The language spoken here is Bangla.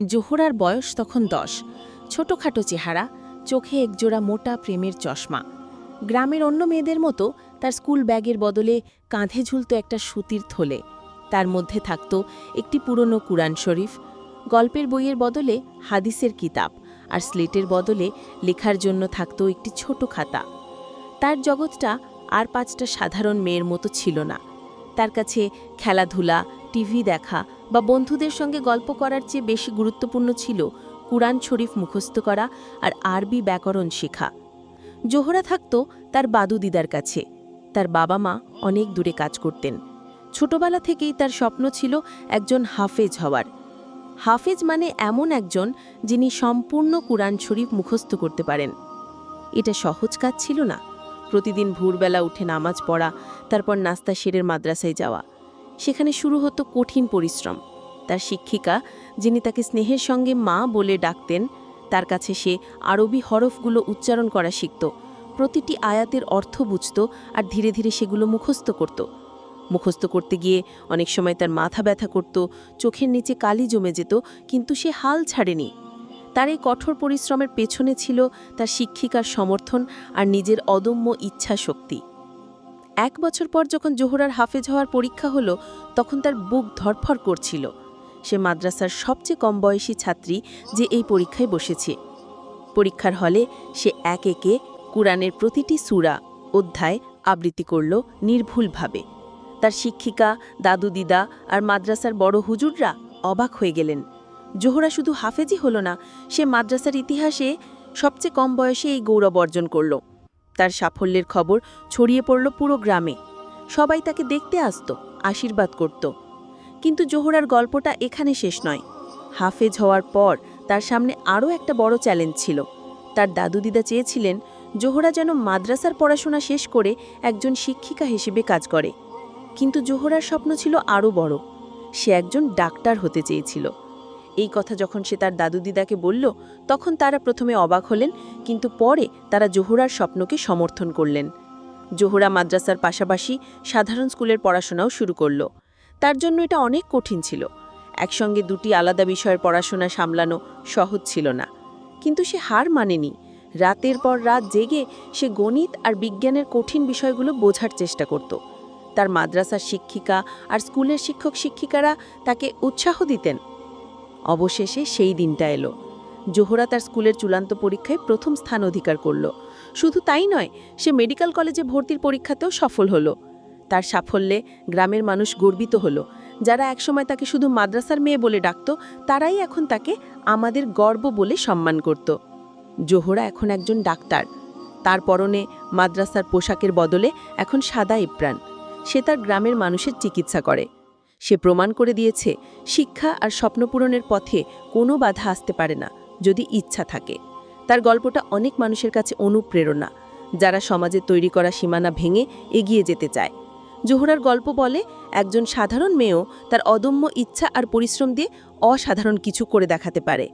জোহরার বয়স তখন দশ। ছোটখাটো চেহারা, চোখে একজোড়া মোটা প্রেমের চশমা। গ্রামের অন্য মেয়েদের মতো তার স্কুল ব্যাগের বদলে কাঁধে ঝুলত একটা সুতির থলে। তার মধ্যে থাকত একটি পুরনো কুরআন শরীফ, গল্পের বইয়ের বদলে হাদিসের কিতাব আর স্লেটের বদলে লেখার জন্য থাকত একটি ছোট খাতা। তার জগৎটা আর পাঁচটা সাধারণ মেয়ের মতো ছিল না। তার কাছে খেলাধুলা, টিভি দেখা বা বন্ধুদের সঙ্গে গল্প করার চেয়ে বেশি গুরুত্বপূর্ণ ছিল কুরআন শরীফ মুখস্থ করা আর আরবি ব্যাকরণ শেখা। জোহরা থাকত তার বাদু দিদার কাছে। তার বাবা মা অনেক দূরে কাজ করতেন। ছোটবেলা থেকেই তার স্বপ্ন ছিল একজন হাফেজ হওয়ার। হাফেজ মানে এমন একজন যিনি সম্পূর্ণ কুরআন শরীফ মুখস্থ করতে পারেন। এটা সহজ কাজ ছিল না। প্রতিদিন ভোরবেলা উঠে নামাজ পড়া, তারপর নাস্তা সেরের মাদ্রাসায় যাওয়া সেখানে শুরু হতো কঠিন পরিশ্রম। তার শিক্ষিকা, যিনি তাকে স্নেহের সঙ্গে মা বলে ডাকতেন, তার কাছে সে আরবি হরফগুলো উচ্চারণ করা শিখত, প্রতিটি আয়াতের অর্থ বুঝত আর ধীরে ধীরে সেগুলো মুখস্থ করত। মুখস্থ করতে গিয়ে অনেক সময় তার মাথা ব্যথা করত, চোখের নিচে কালি জমে যেত, কিন্তু সে হাল ছাড়েনি। তার এই কঠোর পরিশ্রমের পেছনে ছিল তার শিক্ষিকার সমর্থন আর নিজের অদম্য ইচ্ছা শক্তি এক বছর পর যখন জোহরার হাফেজ হওয়ার পরীক্ষা হলো, তখন তার বুক ধরফর করছিল। সে মাদ্রাসার সবচেয়ে কম বয়সী ছাত্রী যে এই পরীক্ষায় বসেছে। পরীক্ষার হলে সে এক একে কুরআনের প্রতিটি সূরা অধ্যায় আবৃত্তি করল নির্ভুলভাবে। তার শিক্ষিকা, দাদু দিদা আর মাদ্রাসার বড় হুজুররা অবাক হয়ে গেলেন। জোহরা শুধু হাফেজই হলো না, সে মাদ্রাসার ইতিহাসে সবচেয়ে কম বয়সে এই গৌরব অর্জন করল। তার সাফল্যের খবর ছড়িয়ে পড়ল পুরো গ্রামে। সবাই তাকে দেখতে আসত, আশীর্বাদ করত। কিন্তু জোহরার গল্পটা এখানে শেষ নয়। হাফেজ হওয়ার পর তার সামনে আরও একটা বড় চ্যালেঞ্জ ছিল। তার দাদু দিদা চেয়েছিলেন জোহরা যেন মাদ্রাসার পড়াশোনা শেষ করে একজন শিক্ষিকা হিসেবে কাজ করে। কিন্তু জোহরার স্বপ্ন ছিল আরও বড়। সে একজন ডাক্তার হতে চেয়েছিল। এই কথা যখন সে তার দাদু দিদাকে বলল, তখন তারা প্রথমে অবাক হলেন, কিন্তু পরে তারা জোহরার স্বপ্নকে সমর্থন করলেন। জোহরা মাদ্রাসার পাশাপাশি সাধারণ স্কুলের পড়াশোনাও শুরু করল। তার জন্য এটা অনেক কঠিন ছিল। একসঙ্গে দুটি আলাদা বিষয়ের পড়াশোনা সামলানো সহজ ছিল না। কিন্তু সে হার মানেনি। রাতের পর রাত জেগে সে গণিত আর বিজ্ঞানের কঠিন বিষয়গুলো বোঝার চেষ্টা করত। তার মাদ্রাসার শিক্ষিকা আর স্কুলের শিক্ষক শিক্ষিকারা তাকে উৎসাহ দিতেন। অবশেষে সেই দিনটা এলো। জোহরা তার স্কুলের চূড়ান্ত পরীক্ষায় প্রথম স্থান অধিকার করল। শুধু তাই নয়, সে মেডিকেল কলেজে ভর্তির পরীক্ষাতেও সফল হলো। তার সাফল্যে গ্রামের মানুষ গর্বিত হলো। যারা একসময় তাকে শুধু মাদ্রাসার মেয়ে বলে ডাকত, তারাই এখন তাকে আমাদের গর্ব বলে সম্মান করত। জোহরা এখন একজন ডাক্তার। তার পরনে মাদ্রাসার পোশাকের বদলে এখন সাদা ইপ্রাণ সে তার গ্রামের মানুষের চিকিৎসা করে। সে প্রমাণ করে দিয়েছে, শিক্ষা আর স্বপ্নপূরণের পথে কোনো বাধা আসতে পারে না, যদি ইচ্ছা থাকে। তার গল্পটা অনেক মানুষের কাছে অনুপ্রেরণা, যারা সমাজে তৈরি করা সীমানা ভেঙে এগিয়ে যেতে চায়। জোহরার গল্প বলে, একজন সাধারণ মেয়েও তার অদম্য ইচ্ছা আর পরিশ্রম দিয়ে অসাধারণ কিছু করে দেখাতে পারে।